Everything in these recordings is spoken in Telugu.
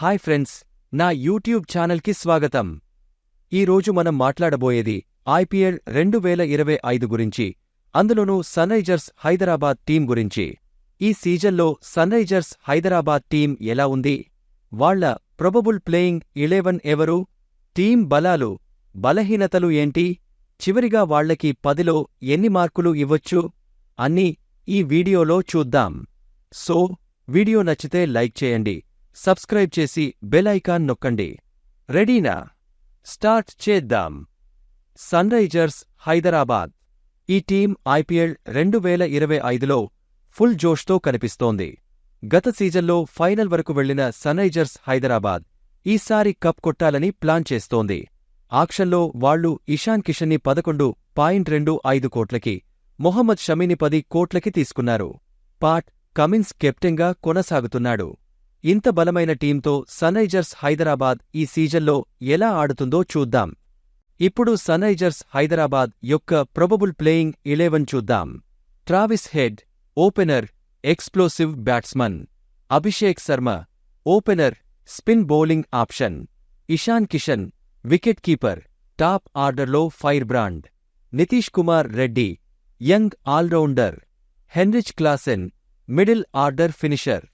హాయ్ ఫ్రెండ్స్ నా యూట్యూబ్ ఛానల్కి స్వాగతం. ఈరోజు మనం మాట్లాడబోయేది ఐపీఎల్ రెండు వేల ఇరవై ఐదు గురించి అందులోనూ సన్రైజర్స్ హైదరాబాద్ టీం గురించి. ఈ సీజన్లో సన్రైజర్స్ హైదరాబాద్ టీం ఎలా ఉంది? వాళ్ళ ప్రొబబుల్ ప్లేయింగ్ ఇలెవన్ ఎవరు? టీం బలాలు బలహీనతలు ఏంటి? చివరిగా వాళ్ళకి పదిలో ఎన్ని మార్కులు ఇవ్వచ్చు? అన్నీ ఈ వీడియోలో చూద్దాం. సో వీడియో నచ్చితే లైక్ చేయండి. సబ్స్క్రైబ్ చేసి బెల్ ఐకాన్ నొక్కండి. రెడీనా? స్టార్ట్ చేద్దాం. Sunrisers Hyderabad. ఈ టీం ఐపీఎల్ రెండు వేల ఇరవై ఐదులో ఫుల్ జోష్తో కనిపిస్తోంది. గత సీజన్లో ఫైనల్ వరకు వెళ్ళిన సన్ రైజర్స్ హైదరాబాద్ ఈసారి కప్ కొట్టాలని ప్లాన్ చేస్తోంది. ఆక్షన్లో వాళ్ళు ఇషాన్ కిషన్ని పదకొండు పాయింట్ రెండు ఐదు కోట్లకి మొహమ్మద్ షమీని పది కోట్లకి తీసుకున్నారు. పాట్ కమిన్స్ కెప్టెన్గా కొనసాగుతున్నాడు. ఇంత బలమైన టీంతో సన్రైజర్స్ హైదరాబాద్ ఈ సీజన్లో ఎలా ఆడుతుందో చూద్దాం. ఇప్పుడు సన్రైజర్స్ హైదరాబాద్ యొక్క ప్రొబబుల్ ప్లేయింగ్ ఇలెవెన్ చూద్దాం. Travis Head opener explosive batsman Abhishek Sharma opener spin bowling option Ishan Kishan wicket keeper top ఆర్డర్లో firebrand Nitish Kumar Reddy young allrounder Heinrich Klaasen middle order finisher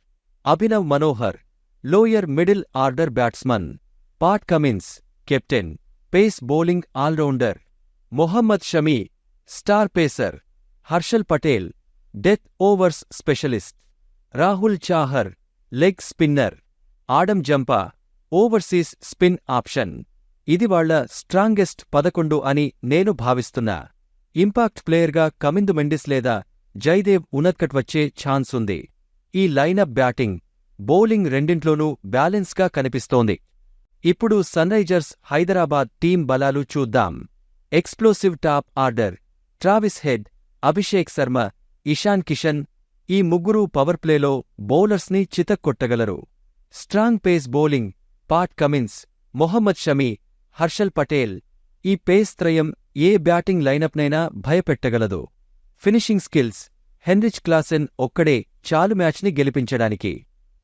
Abhinav Manohar lower middle order batsman Pat Cummins captain pace bowling allrounder Mohammed Shami star pacer Harshal Patel death overs specialist Rahul Chahar leg spinner Adam Zampa overseas spin option. ఇది వాళ్ళ స్ట్రాంగెస్ట్ పదకొండు అని నేను భావిస్తున్నా. ఇంపాక్ట్ ప్లేయర్గా కమిందు మెండిస్ లేదా జైదేవ్ ఉనత్కట్ వచ్చే ఛాన్స్ ఉంది. ఈ లైనప్ బ్యాటింగ్ బౌలింగ్ రెండింట్లోనూ బ్యాలెన్స్గా కనిపిస్తోంది. ఇప్పుడు సన్రైజర్స్ హైదరాబాద్ టీం బలాలు చూద్దాం. Explosive top order Travis Head Abhishek Sharma Ishan Kishan ఈ ముగ్గురు పవర్ ప్లేలో బౌలర్స్ని చితక్కొట్టగలరు. Strong pace bowling Pat Cummins Mohammed Shami Harshal Patel ఈ పేస్ త్రయం ఏ బ్యాటింగ్ లైనప్నైనా భయపెట్టగలదు. ఫినిషింగ్ స్కిల్స్ హెన్రిచ్ క్లాసెన్ ఒక్కడే చాలు మ్యాచ్ని గెలిపించడానికి.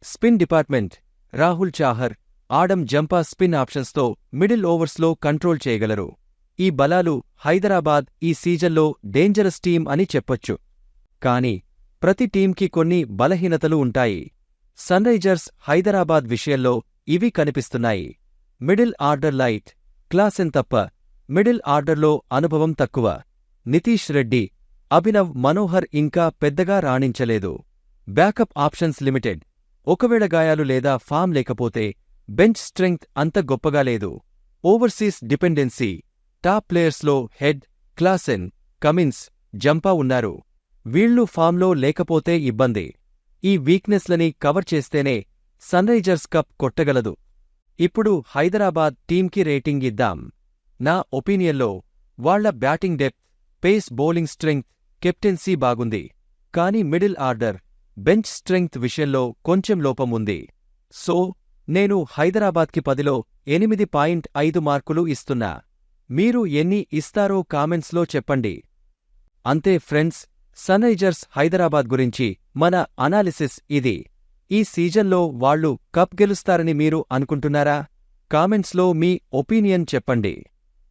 Spin department Rahul Chahar Adam Zampa spin ఆప్షన్స్తో middle ఓవర్స్లో కంట్రోల్ చేయగలరు. ఈ బలాలు హైదరాబాద్ ఈ సీజన్లో డేంజరస్ టీం అని చెప్పొచ్చు. కాని ప్రతి టీంకి కొన్ని బలహీనతలు ఉంటాయి. సన్రైజర్స్ హైదరాబాద్ విషయంలో ఇవి కనిపిస్తున్నాయి. మిడిల్ ఆర్డర్ లైట్ క్లాసెన్ తప్ప మిడిల్ ఆర్డర్లో అనుభవం తక్కువ. నితీష్ రెడ్డి అభినవ్ మనోహర్ ఇంకా పెద్దగా రాణించలేదు. Backup options limited. ఒకవేళ గాయాలు లేదా ఫామ్ లేకపోతే బెంచ్ స్ట్రెంగ్త్ అంత గొప్పగా లేదు. Overseas dependency. టాప్ ప్లేయర్స్లో హెడ్ క్లాసెన్ కమిన్స్ జంపా ఉన్నారు. వీళ్ళు ఫామ్లో లేకపోతే ఇబ్బంది. ఈ వీక్నెస్లని కవర్ చేస్తేనే సన్రైజర్స్ కప్ కొట్టగలదు. ఇప్పుడు హైదరాబాద్ టీంకి రేటింగ్ ఇద్దాం. నా ఒపీనియన్లో వాళ్ళ batting depth pace bowling strength captaincy బాగుంది కానీ మిడిల్ ఆర్డర్ బెంచ్ స్ట్రెంగ్త్ విషయంలో కొంచెం లోపం ఉంది. సో నేను హైదరాబాద్కి పదిలో ఎనిమిది పాయింట్ ఐదు మార్కులు ఇస్తున్నా. మీరు ఎన్ని ఇస్తారో కామెంట్స్లో చెప్పండి. అంతే ఫ్రెండ్స్ సన్ రైజర్స్ హైదరాబాద్ గురించి మన అనాలిసిస్ ఇది. ఈ సీజన్లో వాళ్ళు కప్ గెలుస్తారని మీరు అనుకుంటున్నారా? కామెంట్స్లో మీ ఒపీనియన్ చెప్పండి.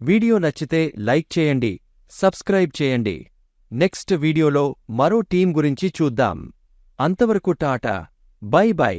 వీడియో నచ్చితే లైక్ చేయండి సబ్స్క్రైబ్ చేయండి. నెక్స్ట్ వీడియోలో మరో టీం గురించి చూద్దాం. అంతవరకు టాటా బై బై.